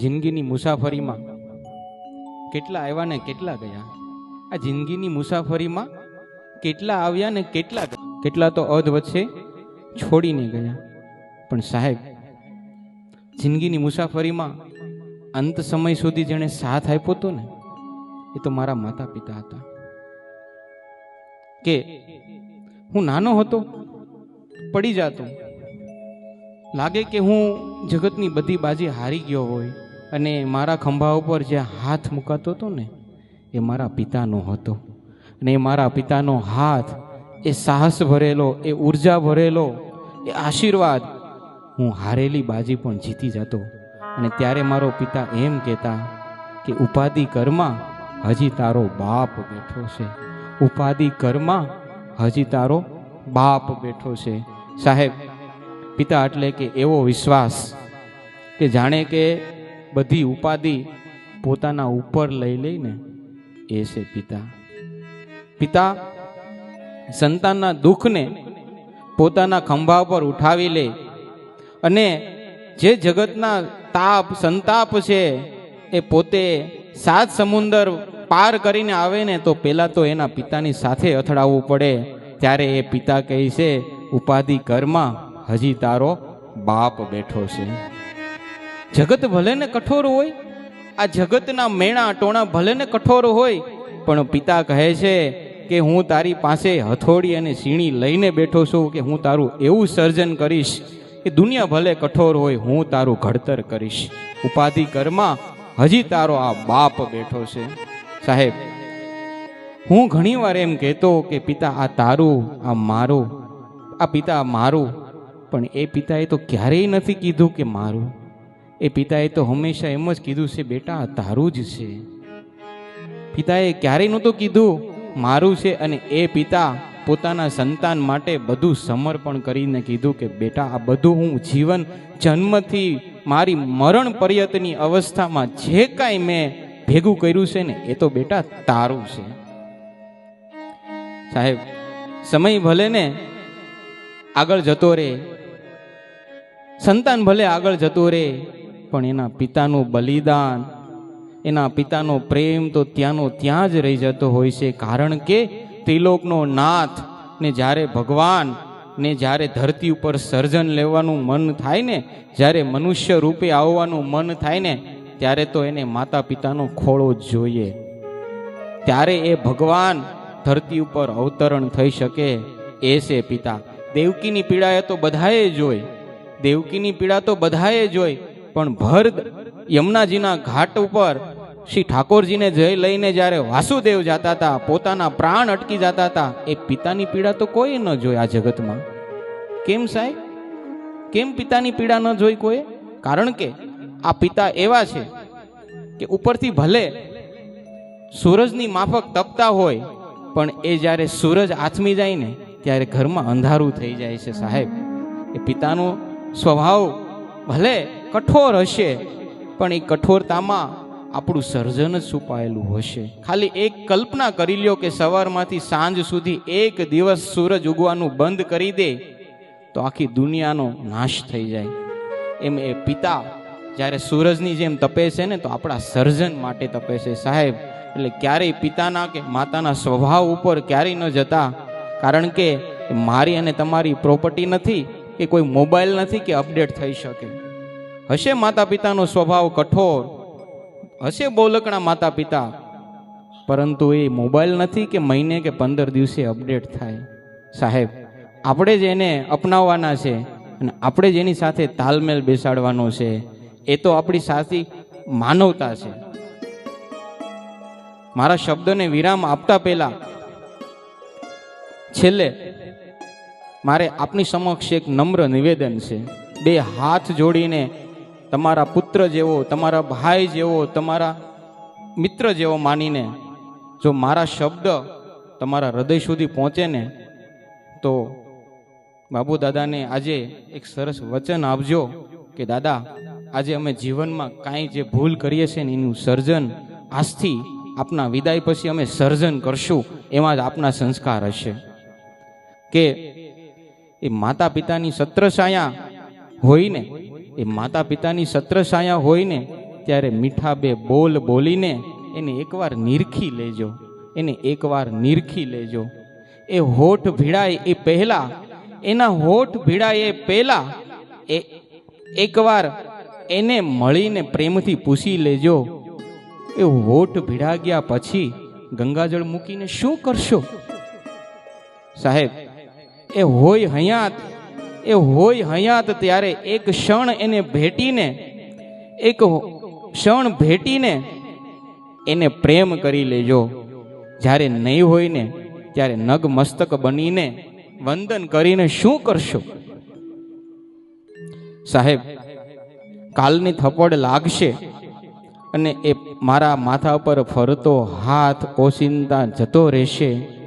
જિંદગીની મુસાફરીમાં કેટલા આવ્યા ને કેટલા ગયા? આ જિંદગીની મુસાફરીમાં કેટલા આવ્યા ને કેટલા કેટલા તો અધ વચ્ચે છોડીને ગયા. પણ સાહેબ, જિંદગીની મુસાફરીમાં અંત સમય સુધી જેણે સાથ આપ્યો હતો ને, એ તો મારા માતા પિતા હતા. કે હું નાનો હતો, પડી જાતો, લાગે કે હું જગતની બધી બાજી હારી ગયો હોય અને મારા ખંભા ઉપર જે હાથ મુકાતો હતો ને, એ મારા પિતાનો હતો. અને એ મારા પિતાનો હાથ, એ સાહસ ભરેલો, એ ઊર્જા ભરેલો, એ આશીર્વાદ હું હારેલી બાજી પણ જીતી જતો. અને ત્યારે મારો પિતા એમ કહેતા કે, ઉપાધિ કરમાં હજી તારો બાપ બેઠો છે. ઉપાધિ કરમાં હજી તારો બાપ બેઠો છે. સાહેબ, પિતા એટલે કે એવો વિશ્વાસ કે જાણે કે બધી ઉપાધિ પોતાના ઉપર લઈ લઈને એ છે પિતા. પિતા સંતાનના દુઃખને પોતાના ખંભા પર ઉઠાવી લે અને જે જગતના તાપ, સંતાપ છે એ પોતે સાત સમુંદર પાર કરીને આવે ને તો પહેલાં તો એના પિતાની સાથે અથડાવવું પડે. ત્યારે એ પિતા કહે છે, ઉપાધિ ઘરમાં હજી તારો બાપ બેઠો છે. જગત ભલે ને કઠોર હોય, આ જગતના મેણા ટોણા ભલે ને કઠોર હોય, પણ પિતા કહે છે કે હું તારી પાસે હથોડી અને સીણી લઈને બેઠો છું કે હું તારું એવું સર્જન કરીશ કે દુનિયા ભલે કઠોર હોય, હું તારું ઘડતર કરીશ. ઉપાધિ કરમાં હજી તારો આ બાપ બેઠો છે. સાહેબ, હું ઘણીવાર એમ કહેતો કે પિતા, આ તારું, આ મારું, આ પિતા મારું, પણ એ પિતાએ તો ક્યારેય નથી કીધું કે મારું. એ પિતાએ તો હંમેશા એમ જ કીધું છે, બેટા, તારું જ છે. પિતાએ ક્યારેય નહોતું કીધું, મારું છે. અને એ પિતા પોતાના સંતાન માટે બધું સમર્પણ કરીને કીધું કે, બેટા, આ બધું હું જીવન જન્મથી મારી મરણ પર્યતની અવસ્થામાં જે કાંઈ મેં ભેગું કર્યું છે ને, એ તો, બેટા, તારું છે. સાહેબ, સમય ભલે ને આગળ જતો રહે, સંતાન ભલે આગળ જતો રહે પણ એના પિતાનું બલિદાન, એના પિતાનો પ્રેમ તો ત્યાંનો ત્યાં જ રહી જતો હોય છે. કારણ કે ત્રિલોકનો નાથ ને જ્યારે ભગવાન ને જ્યારે ધરતી ઉપર સર્જન લેવાનું મન થાય ને, જ્યારે મનુષ્ય રૂપે આવવાનું મન થાય ને, ત્યારે તો એને માતા પિતાનો ખોળો જ જોઈએ. ત્યારે એ ભગવાન ધરતી ઉપર અવતરણ થઈ શકે એ છે પિતા. દેવકીની પીડાએ તો બધાએ જોઈ. દેવકીની પીડા તો બધાએ જોઈ. પણ ભર યમુનાજીના ઘાટ ઉપર શ્રી ઠાકોરજીને જઈ લઈને જ્યારે વાસુદેવ જતા હતા, પોતાના પ્રાણ અટકી જતા હતા, એ પિતાની પીડા તો કોઈ ન જોઈ આ જગતમાં. કેમ સાહેબ? કેમ પિતાની પીડા ન જોઈ કોઈ? કારણ કે આ પિતા એવા છે કે ઉપરથી ભલે સૂરજની માફક તપતા હોય, પણ એ જ્યારે સૂરજ આથમી જાય ને ત્યારે ઘરમાં અંધારું થઈ જાય છે સાહેબ. એ પિતાનો સ્વભાવ ભલે કઠોર હશે, પણ એ કઠોરતામાં આપણું સર્જન જ છુપાયેલું હશે. ખાલી એક કલ્પના કરી લ્યો કે સવારમાંથી સાંજ સુધી એક દિવસ સૂરજ ઉગવાનું બંધ કરી દે, તો આખી દુનિયાનો નાશ થઈ જાય. એમ એ પિતા જ્યારે સૂરજની જેમ તપે છે ને, તો આપણા સર્જન માટે તપે છે સાહેબ, એટલે ક્યારેય પિતાના કે માતાના સ્વભાવ ઉપર ક્યારેય ન જતા, કારણ કે મારી અને તમારી પ્રોપર્ટી નથી કે કોઈ મોબાઈલ નથી કે અપડેટ થઈ શકે. હશે માતા પિતાનો સ્વભાવ કઠોર, હશે બોલકણા માતા પિતા પરંતુ એ મોબાઈલ નથી કે મહિને કે પંદર દિવસે અપડેટ થાય. સાહેબ, આપણે જ એને અપનાવવાના છે અને આપણે જ એની સાથે તાલમેલ બેસાડવાનો છે. એ તો આપણી સાચી માનવતા છે. મારા શબ્દને વિરામ આપતા પહેલા છેલ્લે મારે આપની સમક્ષ એક નમ્ર નિવેદન છે. બે હાથ જોડીને તમારા પુત્ર જેવો, તમારા ભાઈ જેવો, તમારા મિત્ર જેવો માનીને જો મારા શબ્દ તમારા હૃદય સુધી પહોંચે ને, તો બાબુ દાદાને આજે એક સરસ વચન આપજો કે, દાદા, આજે અમે જીવનમાં કાંઈ જે ભૂલ કરીએ છીએ ને એનું સર્જન, આજથી આપના વિદાય પછી અમે સર્જન કરશું. એમાં જ આપના સંસ્કાર હશે. કે એ માતા પિતાની સત્રછાયા હોય ને એ માતા પિતાની સત્રછાયા હોય ને ત્યારે મીઠા બે બોલ બોલીને એને એકવાર નિરખી લેજો, એને એકવાર નિરખી લેજો. એ હોઠ ભીડાય એ પહેલા, એના હોઠ ભીડાય એ પહેલા, એ એકવાર એને મળીને પ્રેમથી પૂછી લેજો. એ હોઠ ભીડા ગયા પછી ગંગાજળ મૂકીને શું કરશો? સાહેબ, એ હોય હયાત એ હોય હયાત ત્યારે એક ક્ષણ એને ભેટીને, એક ક્ષણ ભેટીને એને પ્રેમ કરી લેજો. જ્યારે નહીં હોય ને ત્યારે નગ મસ્તક બનીને વંદન કરીને શું કરશો? સાહેબ, કાલની થપ્પડ લાગશે અને એ મારા માથા પર ફરતો હાથ ઓસિંતા જતો રહેશે.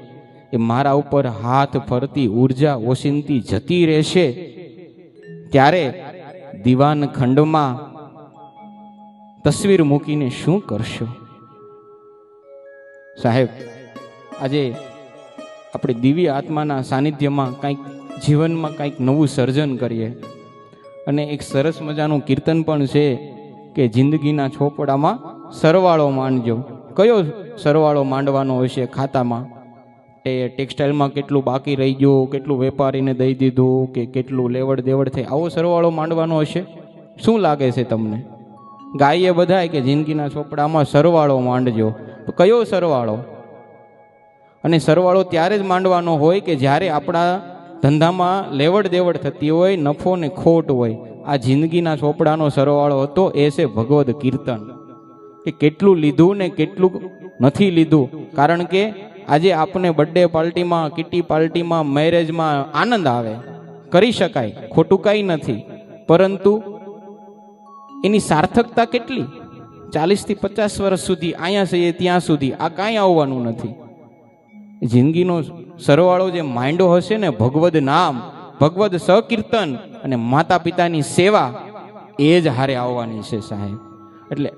એ મારા ઉપર હાથ ફરતી ઊર્જા ઓસિંતી જતી રહેશે. ત્યારે દિવાન ખંડમાં તસવીર મૂકીને શું કરશો? સાહેબ, આજે આપણે દિવ્ય આત્માના સાનિધ્યમાં કંઈક જીવનમાં કંઈક નવું સર્જન કરીએ. અને એક સરસ મજાનું કીર્તન પણ છે કે જિંદગીના ચોપડામાં સરવાળો માંડજો. કયો સરવાળો માંડવાનો હશે ખાતામાં? એ ટેક્સટાઇલમાં કેટલું બાકી રહી ગયું, કેટલું વેપારીને દઈ દીધું કે કેટલું લેવડ દેવડ થઈ. આવો સરવાળો માંડવાનો હશે? શું લાગે છે તમને? ગાઈએ બધાય કે જિંદગીના ચોપડામાં સરવાળો માંડજો. તો કયો સરવાળો? અને સરવાળો ત્યારે જ માંડવાનો હોય કે જ્યારે આપણા ધંધામાં લેવડ દેવડ થતી હોય, નફો ને ખોટ હોય. આ જિંદગીના ચોપડાનો સરવાળો હતો, એ છે ભગવદ કીર્તન. કે કેટલું લીધું ને કેટલું નથી લીધું. કારણ કે આજે આપને બર્થડે પાર્ટીમાં કિટી પાર્ટીમાં મેરેજમાં આનંદ આવે. કરી શકાય, ખોટું કાંઈ નથી. પરંતુ એની સાર્થકતા કેટલી? ચાલીસથી પચાસ વર્ષ સુધી, અહીંયા છે ત્યાં સુધી. આ કાંઈ આવવાનું નથી. જિંદગીનો સરવાળો જે માંડો હશે ને, ભગવદ નામ, ભગવદ સકીર્તન અને માતા પિતાની સેવા, એ જ હારે આવવાની છે સાહેબ. એટલે